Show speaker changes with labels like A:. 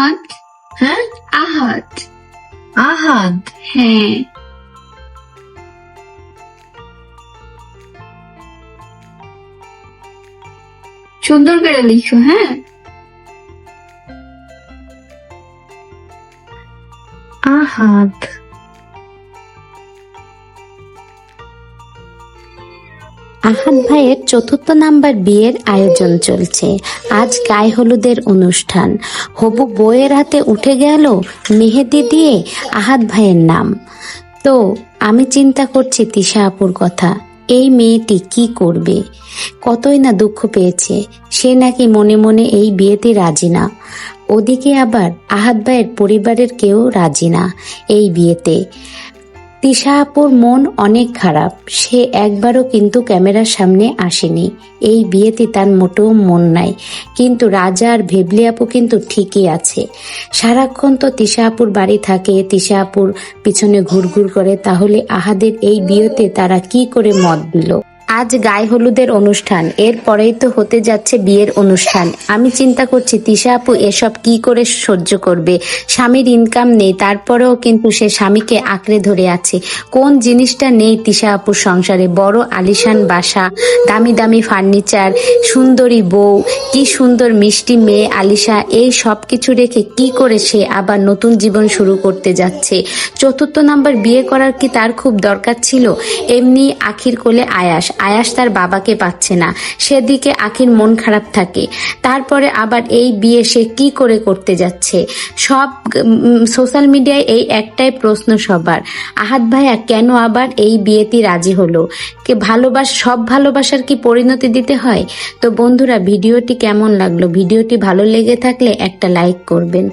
A: আহাত
B: হ্যাঁ
A: আহাত
B: আহাদ
A: হ্যাঁ সুন্দর করে লিখো হ্যাঁ
B: আহাদ
C: আহাদ ভাইয়ের চতুর্থ নাম্বার বিয়ের আয়োজন চলছে। আজ গায়ে হলুদের অনুষ্ঠান। হবু বইয়ের হাতে উঠে গেল মেহেদি দিয়ে আহাদ ভাইয়ের নাম। তো, আমি চিন্তা করছি তিশা আপুর কথা, এই মেয়েটি কি করবে? কতই না দুঃখ পেয়েছে, সে নাকি মনে মনে এই বিয়েতে রাজি না। ওদিকে আবার আহাদ ভাইয়ের পরিবারের কেউ রাজি না এই বিয়েতে। তিশা আপুর মন অনেক খারাপ। সে একবারও কিন্তু ক্যামেরার সামনে আসেনি। এই বিয়েতে তার মোটেও মন নাই। কিন্তু রাজা আর ভেবলি আপু কিন্তু ঠিকই আছে। সারাক্ষণ তো তিশা আপুর বাড়ি থাকে তিশা আপুর পিছনে ঘুরঘুর করে। তাহলে আহাদের এই বিয়েতে তারা কি করে মত দিল? আজ গায়ে হলুদের অনুষ্ঠান এরপরেই তো হতে যাচ্ছে বিয়ের অনুষ্ঠান। আমি চিন্তা করছি, তিশা আপু এসব কি করে সহ্য করবে? স্বামীর ইনকাম নেই, তারপরেও কিন্তু সে স্বামীকে আঁকড়ে ধরে আছে। কোন জিনিসটা নেই তিশা আপুর সংসারে? বড় আলিশান বাসা, দামি দামি ফার্নিচার, সুন্দরী বউ, কি সুন্দর মিষ্টি মেয়ে আলিশা, এই সব কিছু রেখে কি করে সে আবার নতুন জীবন শুরু করতে যাচ্ছে? চতুর্থ নাম্বার বিয়ে করার কি তার খুব দরকার ছিল? এমনি আখির কোলে আয়াস। আয়াস তার বাবাকে পাচ্ছে না। সেদিকে আখির মন খারাপ থাকে। তারপরে আবার এই বিয়ে সে কি করে করতে যাচ্ছে? সব সোশ্যাল মিডিয়ায় এই একটাই প্রশ্ন সবার। আহাত ভাইয়া, কেন আবার এই বিয়েতে রাজি হলো? কে ভালোবাস, সব ভালোবাসার কি পরিণতি দিতে হয়? তো বন্ধুরা, ভিডিওটি কেমন লাগল? ভিডিওটি ভালো লেগে থাকলে একটা লাইক করবেন।